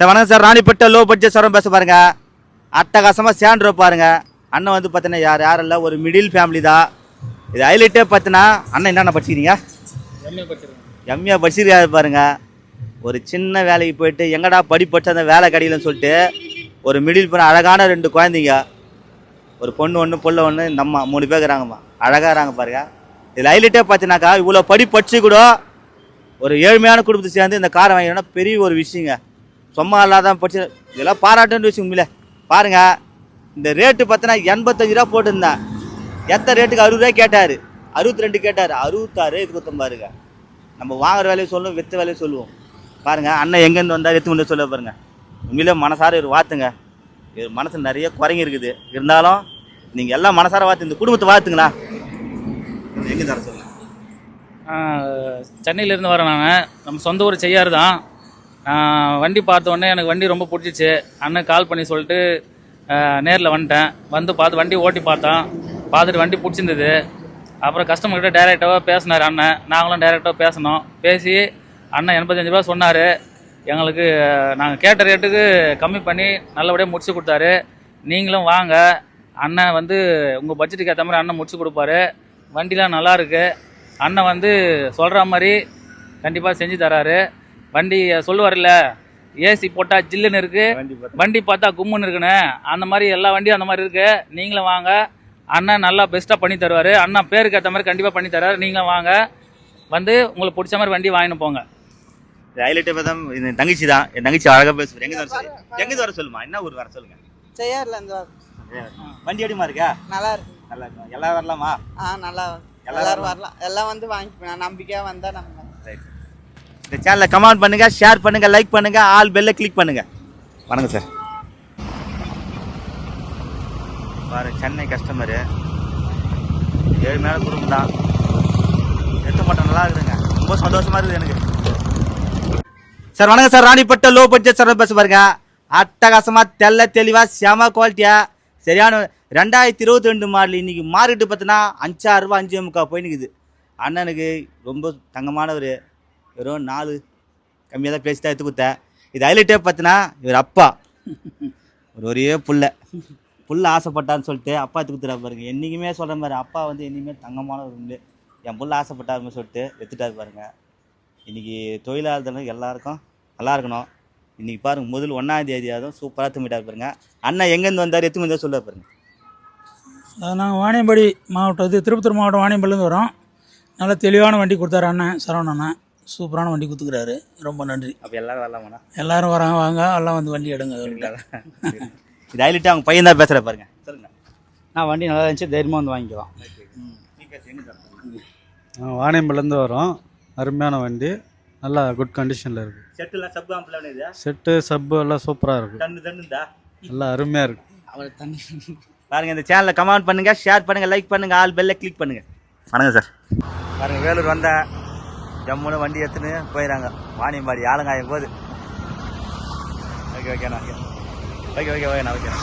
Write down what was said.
Sir வணக்கம் sir. ராணிப்பட்ட low budget சாரம் பேச பாருங்க. அட்டகாசமாக சேண்ட்ரோ பாருங்க. அண்ணன் வந்து பார்த்தீங்கன்னா யார் யாரும் இல்லை ஒரு மிடில் ஃபேமிலி தான். இது ஹைலைட்டே பார்த்தீங்கன்னா அண்ணன் என்னென்ன படிச்சிக்கிறீங்க? எம்ஏ படிச்சிருக்காரு பாருங்க. ஒரு சின்ன வேலைக்கு போயிட்டு எங்கடா படி படிச்ச அந்த வேலை கிடைக்கலன்னு சொல்லிட்டு ஒரு மிடில் பண்ண அழகான ரெண்டு குழந்தைங்க. ஒரு பொண்ணு ஒன்று புள்ள ஒன்று இந்த அம்மா மூணு பேர் இருக்கிறாங்கம்மா. அழகாக இருக்காங்க பாருங்க. இதில் ஹைலைட்டே பார்த்தீங்கன்னாக்கா இவ்வளோ படி படிச்சு கூட ஒரு ஏழ்மையான குடும்பத்தை சேர்ந்து இந்த காரை வாங்கினா பெரிய ஒரு விஷயங்க. சும்மா இல்லாதான் படிச்சு இதெல்லாம் பாராட்டுன்னு விஷயம் உண்மையில பாருங்க இந்த ரேட்டு பார்த்தீங்கன்னா எண்பத்தஞ்சு ரூபா போட்டிருந்தேன் எத்த ரேட்டுக்கு அறுபது ரூபாய் கேட்டார். அறுபத்தி ரெண்டு கேட்டார். அறுபத்தாறு இது கொடுத்தோம் பாருங்க. நம்ம வாங்குற வேலையை சொல்லுவோம் விற்ற வேலையை சொல்லுவோம். பாருங்கள் அண்ணன் எங்கேருந்து வந்தார் எத்து கொண்டு சொல்ல பாருங்கள் உண்மையிலே மனசார ஒரு வாத்துங்க இது மனசு நிறைய குறைங்க இருக்குது. இருந்தாலும் நீங்கள் எல்லாம் மனசார வாத்து இந்த குடும்பத்தை வாத்துங்களா எங்கே தர சொல்லுங்கள் சென்னையிலேருந்து வரேன் நான். நம்ம சொந்த ஊர் செய்யாறு தான். வண்டி பார்த்த உடனே எனக்கு வண்டி ரொம்ப பிடிச்சிச்சு. அண்ணன் கால் பண்ணி சொல்லிட்டு நேரில் வந்துட்டேன். வந்து பார்த்து வண்டி ஓட்டி பார்த்தோம் பார்த்துட்டு வண்டி பிடிச்சிருந்தது. அப்புறம் கஸ்டமர்கிட்ட டேரெக்டாக பேசினார் அண்ணன். நாங்களும் டேரெக்டாக பேசினோம். பேசி அண்ணன் எண்பத்தஞ்சு ரூபா சொன்னார். எங்களுக்கு நாங்கள் கேட்ட ரேட்டுக்கு கம்மி பண்ணி நல்லபடியாக முடிச்சு கொடுத்தாரு. நீங்களும் வாங்க. அண்ணன் வந்து உங்கள் பட்ஜெட்டுக்கு ஏற்ற மாதிரி அண்ணன் முடிச்சு கொடுப்பாரு. வண்டிலாம் நல்லாயிருக்கு அண்ணன் வந்து சொல்கிற மாதிரி கண்டிப்பாக செஞ்சு தராரு. வண்டி சொல்லுவார்ல ஏசி போட்டால் ஜில்லுன்னு இருக்கு வண்டி பார்த்து வண்டி பார்த்தா கும்முன்னு இருக்குன்னு அந்த மாதிரி எல்லா வண்டியும் அந்த மாதிரி இருக்கு. நீங்களும் வாங்க. அண்ணன் நல்லா பெஸ்ட்டாக பண்ணி தருவார். அண்ணன் பேருக்கு ஏற்ற மாதிரி கண்டிப்பாக பண்ணி தராரு. நீங்களும் வாங்க. வந்து உங்களுக்கு பிடிச்ச மாதிரி வண்டி வாங்கிட்டு போங்க. ஹைலைட்டே பார்த்தா என் தங்கச்சி தான். என் தங்கச்சி அழகாக பேசுவார். எங்கே வர சொல்லு எங்கே வர சொல்லுமா? என்ன ஊர் வர சொல்லுங்க? செய்யார்ல வரோம். வண்டி எப்படிமா இருக்கா? நல்லா இருக்கு. நல்லா இருக்கும்? எல்லாம் வரலாமா? ஆ நல்லா எல்லாரும் வரலாம்? எல்லாம் வந்து வாங்கிக்கலாம் நம்பிக்கையா வந்தா நம்ம இந்த சேனலை கமெண்ட் பண்ணுங்கள் ஷேர் பண்ணுங்கள் லைக் பண்ணுங்கள் ஆல் பெல்லை கிளிக் பண்ணுங்கள் வணக்கம் சார் பாரு சென்னை கஸ்டமரு மேலே குடும்பம் தான். எட்டு மட்டும் நல்லா இருக்குதுங்க. ரொம்ப சந்தோஷமாக இருக்குது எனக்கு. சார் வணக்கம் சார் ராணிப்பட்ட லோ பட்ஜெட் சார் பேச பாருங்க. அட்டகாசமாக தெல்ல தெளிவாக செம குவாலிட்டியாக சரியான ரெண்டாயிரத்தி இருபத்தி ரெண்டு மாடல் இன்றைக்கி மார்க்கெட்டு பார்த்தீங்கன்னா அஞ்சாறு ரூபா அஞ்சே முக்கா போய் நிற்குது அண்ணனுக்கு ரொம்ப தங்கமானவர். வெறும் நாலு. கம்மியாக தான் பேசி தான் எடுத்து கொடுத்தேன் இது ஹைலைட்டே பார்த்தினா இவர் அப்பா. ஒரு ஒரே புள்ள. புள்ள ஆசைப்பட்டான்னு சொல்லிட்டு அப்பா எடுத்து கொடுத்துட்டா பாருங்க. என்றைக்குமே சொல்கிற மாதிரி அப்பா வந்து என்றைக்குமே தங்கமான ஒரு உண்டு. என் புள்ள ஆசைப்பட்டாருமே சொல்லிட்டு எடுத்துட்டாரு பாருங்க. இன்றைக்கி தொழிலாளர்களும் எல்லாருக்கும் நல்லா இருக்கணும். இன்றைக்கி பாருங்க முதல் ஒன்றாம் அதுவும் சூப்பராக தும்பிட்டார் பாருங்க. அண்ணா எங்கேருந்து வந்தார்? எத்து வந்தார் சொல்ல பாருங்க. நாங்கள் வாணியம்பாடி மாவட்டம் இது திருப்பத்தூர் மாவட்டம் வாணியம்பாடிலேருந்து வரோம். நல்ல தெளிவான வண்டி கொடுத்தாரு அண்ணன் சரவண அண்ணன். சூப்பரான வண்டி கொடுத்துக்கிறாரு ரொம்ப நன்றி. அப்போ எல்லாரும் வரலாமாண்ணா எல்லாரும் வராங்க வாங்க எல்லாம் வந்து வண்டி எடுங்க இது ஹைலைட்டாக அவங்க பையன் தான் பேசுகிற பாருங்க. சொல்லுங்க. நான் வண்டி நல்லா இருந்துச்சு தைரியமாக வந்து வாங்கிக்கலாம். வாணியம்பலேருந்து வரோம். அருமையான வண்டி. நல்லா குட் கண்டிஷனில் இருக்குது செட்டுலாம் சப் ஆம்பிளான இது செட்டு சப்பு எல்லாம் சூப்பராக இருக்குது தண்ணு தண்ணுந்தா நல்லா அருமையாக இருக்குது அவர் தண்ணி. பாருங்க இந்த சேனலை கமெண்ட் பண்ணுங்க ஷேர் பண்ணுங்க லைக் பண்ணுங்க ஆல் பெல்ல கிளிக் பண்ணுங்க. வணக்கம் சார் பாருங்க வேலூர் வந்தேன். ஜம்முன்னு வண்டி எடுத்துன்னு போயிடறாங்க வாணியம்பாடி ஆளுங்காயும் போது ஓகே ஓகேண்ணா ஓகே ஓகே ஓகே ஓகேண்ணா